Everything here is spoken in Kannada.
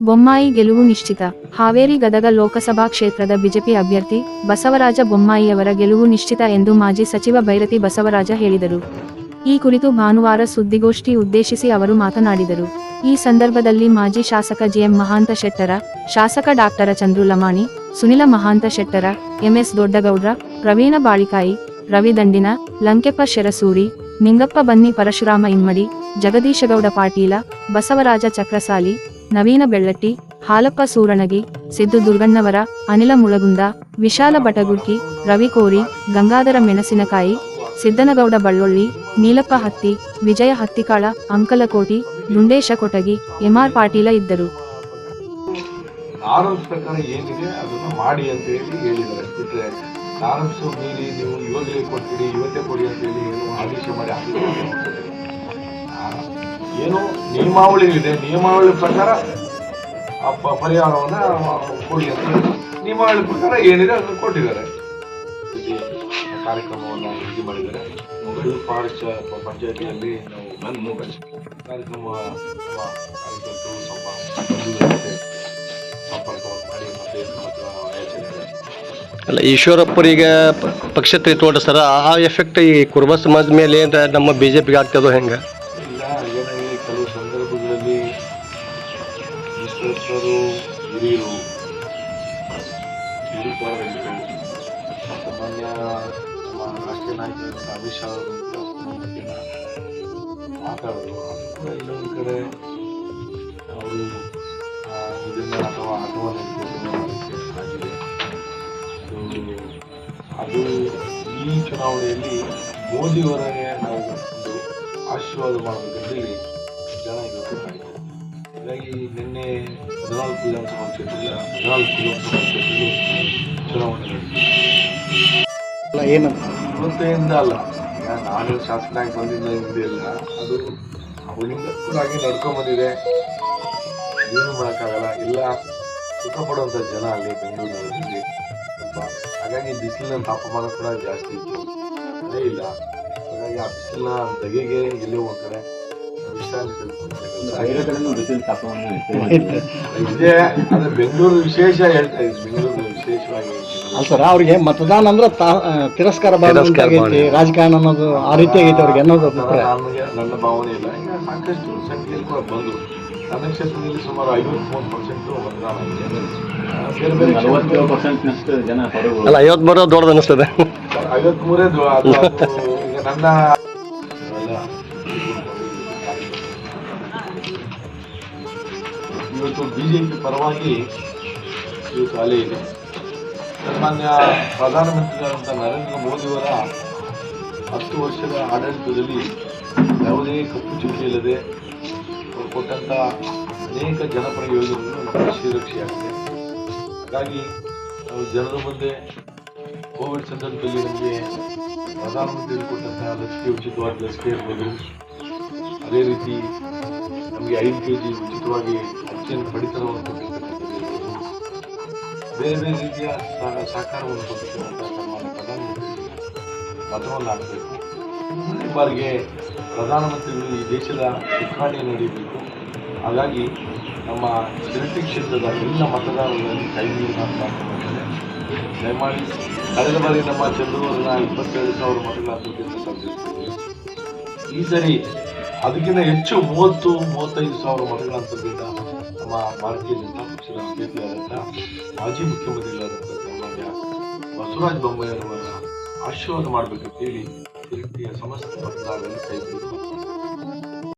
ಬೊಮ್ಮಾಯಿ ಗೆಲುವು ನಿಶ್ಚಿತ. ಹಾವೇರಿ ಗದಗ ಲೋಕಸಭಾ ಕ್ಷೇತ್ರದ ಬಿಜೆಪಿ ಅಭ್ಯರ್ಥಿ ಬಸವರಾಜ ಬೊಮ್ಮಾಯಿಯವರ ಗೆಲುವು ನಿಶ್ಚಿತ ಎಂದು ಮಾಜಿ ಸಚಿವ ಭೈರತಿ ಬಸವರಾಜ ಹೇಳಿದರು. ಈ ಕುರಿತು ಭಾನುವಾರ ಸುದ್ದಿಗೋಷ್ಠಿ ಉದ್ದೇಶಿಸಿ ಅವರು ಮಾತನಾಡಿದರು. ಈ ಸಂದರ್ಭದಲ್ಲಿ ಮಾಜಿ ಶಾಸಕ ಜಿಎಂ ಮಹಾಂತ ಶೆಟ್ಟರ, ಶಾಸಕ ಡಾಕ್ಟರ ಚಂದ್ರು ಲಮಾಣಿ, ಸುನಿಲ ಮಹಾಂತ ಶೆಟ್ಟರ ಎಂಎಸ್ ದೊಡ್ಡಗೌಡ್ರ, ಪ್ರವೀಣ ಬಾಳಿಕಾಯಿ, ರವಿ ದಂಡಿನ, ಲಂಕೆಪ್ಪ ಶೆರಸೂರಿ, ನಿಂಗಪ್ಪ ಬನ್ನಿ ಪರಶುರಾಮ ಇಮ್ಮಡಿ, ಜಗದೀಶಗೌಡ ಪಾಟೀಲ, ಬಸವರಾಜ ಚಕ್ರಸಾಲಿ ನವೀನ ಬೆಳ್ಳಟ್ಟಿ ಹಾಲಪ್ಪ ಸೂರಣಗಿ ಸಿದ್ದು ದುರ್ಗಣ್ಣವರ, ಅನಿಲ ಮುಳಗುಂದ, ವಿಶಾಲ ಬಟಗುರ್ಕಿ ರವಿ ಕೋರಿ, ಗಂಗಾಧರ ಮೆಣಸಿನಕಾಯಿ, ಸಿದ್ದನಗೌಡ ಬಳ್ಳೊಳ್ಳಿ, ನೀಲಪ್ಪ ಹತ್ತಿ, ವಿಜಯ ಹತ್ತಿಕಾಳ, ಅಂಕಲಕೋಟಿ, ದುಂಡೇಶ ಕೊಟಗಿ, ಎಂಆರ್ ಪಾಟೀಲ ಇದ್ದರು. ನೀವು ಕೊಡಿ ಅಂತ ಆದೇಶ ಮಾಡಿ. ನಿಯಮಾವಳಿಗಳಿದೆ ನಿಯಮಾವಳಿ ಪ್ರಕಾರ ಆ ಪರಿಹಾರವನ್ನ ಕೊಡಿ ಅಂತ ನಿಯಮಾವಳಿ ಪ್ರಕಾರ ಏನಿದೆ ಅದನ್ನು ಕೊಟ್ಟಿದ್ದಾರೆ. ಕಾರ್ಯಕ್ರಮವನ್ನು ಇದು ಮಾಡಿದ್ದಾರೆ. ಮೊದಲು ಪಾರ್ಚ ಪಂಚಾಯತಿಯಲ್ಲಿ ನಾವು ಬಂದು ಕಾರ್ಯಕ್ರಮ ನಮ್ಮ ಕಾರ್ಯಕರ್ತರು ಸ್ವಲ್ಪ ಸಂಪರ್ಕವನ್ನು ಮಾಡಿ ಮತ್ತೆ ಅಲ್ಲ, ಈಶ್ವರಪ್ಪರಿಗೆ ಪಕ್ಷ ತೋಟ ಸರ್ ಆ ಎಫೆಕ್ಟ್ ಈ ಕುರುಬ ಸಮಾಜದ ಮೇಲೆ ನಮ್ಮ ಬಿ ಜೆ ಪಿಗೆ ಆಗ್ತದೋ ಹೆಂಗೆ? ಏನಾಗಿದೆ ಕೆಲವು ಸಂದರ್ಭಗಳಲ್ಲಿ ಈಶ್ವರಪ್ಪರು ಹಿರಿಯರು ಹಿರಿಯರು ಸಾಮಾನ್ಯ ರಾಷ್ಟ್ರೀಯ ನಾಯಕ ಅಮಿತ್ ಶಾ ಮಾತಾಡೋದು. ಇನ್ನೊಂದು ಕಡೆ ಅವರು ಇದನ್ನ ಅಥವಾ ಆಟವನ್ನು ಆಗಿದೆ. ಅದು ಈ ಚುನಾವಣೆಯಲ್ಲಿ ಮೋದಿಯವರೇ ನಾವು ಒಂದು ಆಶೀರ್ವಾದ ಮಾಡಬೇಕಂತೇಳಿ ಜನ ಇವತ್ತು ಕಾಯ್ತಾರೆ ಹೀಗಾಗಿ ನಿನ್ನೆ ಹದಿನಾಲ್ಕು ವಿಧಾನಸಭಾ ಕ್ಷೇತ್ರದಲ್ಲಿ ಹದಿನಾಲ್ಕು ವಿಧಾನಸಭಾ ಕ್ಷೇತ್ರಗಳು ಚುನಾವಣೆ ನಡೆದಿದೆ. ಅಲ್ಲ ಏನಂತ? ಇವತ್ತಿಂದ ಅಲ್ಲ. ನಾನು ಶಾಸಕನಾಗಿ ಬಂದಿಲ್ಲ ಹಿಂದೆ ಇಲ್ಲ ಅದು ಅವನಿಂದ ಕೂಡ ಹಾಗೆ ನಡ್ಕೊಂಡ್ಬಂದಿದೆ ಏನು ಮಾಡೋಕ್ಕಾಗಲ್ಲ. ಇಲ್ಲ ಸುಖ ಪಡುವಂಥ ಜನ ಅಲ್ಲಿ ಬೆಂಗಳೂರಿನಲ್ಲಿ ಸ್ವಲ್ಪ ಹಾಗಾಗಿ ಬಿಸಿಲಿನ ತಾಪಮಾನ ಕೂಡ ಜಾಸ್ತಿ ಇತ್ತು. ಇಲ್ಲ ಹಾಗಾಗಿ ಆ ಬಿಸಿಲ ಎಲ್ಲಿ ಕಡೆ ವಿಶ್ರಾಂತಿ ಇದೆ ಅದೇ ಬೆಂಗಳೂರು ವಿಶೇಷ ಹೇಳ್ತಾ ಇದ್ದೀನಿ. ಬೆಂಗಳೂರು ವಿಶೇಷವಾಗಿ. ಅಲ್ಲ ಸರ್ ಅವ್ರಿಗೆ ಮತದಾನ ಅಂದ್ರೆ ತಿರಸ್ಕಾರ ರಾಜಕಾರಣ ಅನ್ನೋದು ಆ ರೀತಿ ಆಗೈತೆ ಅವ್ರಿಗೆ ಅನ್ನೋದು ನನಗೆ ನನ್ನ ಭಾವನೆ ಇಲ್ಲ. ಈಗ ಸಾಕಷ್ಟು ಸಂಖ್ಯೆಯಲ್ಲಿ ಕೂಡ ಬಂದರು ನನ್ನ ಕ್ಷೇತ್ರದಲ್ಲಿ ಸುಮಾರು ಐವತ್ತು ಮೂವತ್ತು ಪರ್ಸೆಂಟ್ ಮತದಾನ ಆಗಿದೆ. ಬೇರೆ ಬೇರೆ ಪರ್ಸೆಂಟ್ನಷ್ಟು ಜನ ಅಲ್ಲ ಐವತ್ತು ಬರೋ ದೊಡ್ಡದು ಅನಿಸ್ತದೆ. ಅದು ಈಗ ನನ್ನ ಇವತ್ತು ಬಿಜೆಪಿ ಪರವಾಗಿ ಇವತ್ತು ಅಲೆ ಇದೆ. ಸನ್ಮಾನ್ಯ ಪ್ರಧಾನಮಂತ್ರಿಗಳಾದಂಥ ನರೇಂದ್ರ ಮೋದಿಯವರ ಹತ್ತು ವರ್ಷದ ಆಡಳಿತದಲ್ಲಿ ಯಾವುದೇ ಕಪ್ಪು ಚುಕ್ಕಿ ಇಲ್ಲದೆ ಅವರು ಕೊಟ್ಟಂಥ ಅನೇಕ ಜನಪರ ಯೋಜನೆಗಳು ಶ್ರೀರಕ್ಷೆಯಾಗಿದೆ ಹಾಗಾಗಿ ನಾವು ಜನರ ಮುಂದೆ ಕೋವಿಡ್ ಸಂದರ್ಭದಲ್ಲಿ ನಮಗೆ ಪ್ರಧಾನಮಂತ್ರಿ ಕೊಟ್ಟಂತಹ ಲಸಿಕೆ ಉಚಿತವಾದ ಲಸಿಕೆ ಇರ್ಬೋದು ಅದೇ ರೀತಿ ನಮಗೆ ಐದು ಕೆ ಜಿ ಉಚಿತವಾಗಿ ಅಕ್ಕಿಯನ್ನು ಪಡಿತರವನ್ನು ಕೊಟ್ಟಿರ್ತಕ್ಕಂಥದ್ದು. ಬೇರೆ ಬೇರೆ ರೀತಿಯ ಸಹ- ಸಹಕಾರವನ್ನು ಕೊಟ್ಟಿರ್ತಕ್ಕಂಥ ಸನ್ಮಾನ್ಯ ಪ್ರಧಾನಮಂತ್ರಿ ಮತವನ್ನು ಈ ಬಾರಿಗೆ ಪ್ರಧಾನಮಂತ್ರಿಗಳು ಈ ದೇಶದ ಉದ್ಘಾಟನೆ ನಡೆಯಬೇಕು. ಹಾಗಾಗಿ ನಮ್ಮ ಶಿರಟಿ ಕ್ಷೇತ್ರದ ಎಲ್ಲ ಮತದಾರರಲ್ಲಿ ಕೈ ನೀರಿನ ಪ್ರಾರ್ಥನೆ ದಯಮಾಡಿ ಕಳೆದ ಬಾರಿ ನಮ್ಮ ಚಂದ್ರೂರಿನ ಇಪ್ಪತ್ತೈದು ಸಾವಿರ ಮತಗಳ ಅಂತರ್ಗತ ಈ ಸರಿ ಅದಕ್ಕಿಂತ ಹೆಚ್ಚು ಮೂವತ್ತು, ಮೂವತ್ತೈದು ಸಾವಿರ ಮತಗಳ ಅಂತರ್ಗತ ನಮ್ಮ ಭಾರತೀಯ ಜನತಾ ಪಕ್ಷದ ಅಭ್ಯರ್ಥಿಯಾದಂಥ ಮಾಜಿ ಮುಖ್ಯಮಂತ್ರಿಗಳಾದಂಥ ಸನ್ಮಾನ್ಯ ಬಸವರಾಜ ಬೊಮ್ಮಾಯಿಯವರ ಆಶೀರ್ವಾದ ಮಾಡಬೇಕಂತೇಳಿ ರೀತಿಯ ಸಮಸ್ತ ಮತದಾರರಲ್ಲಿ ಕೈ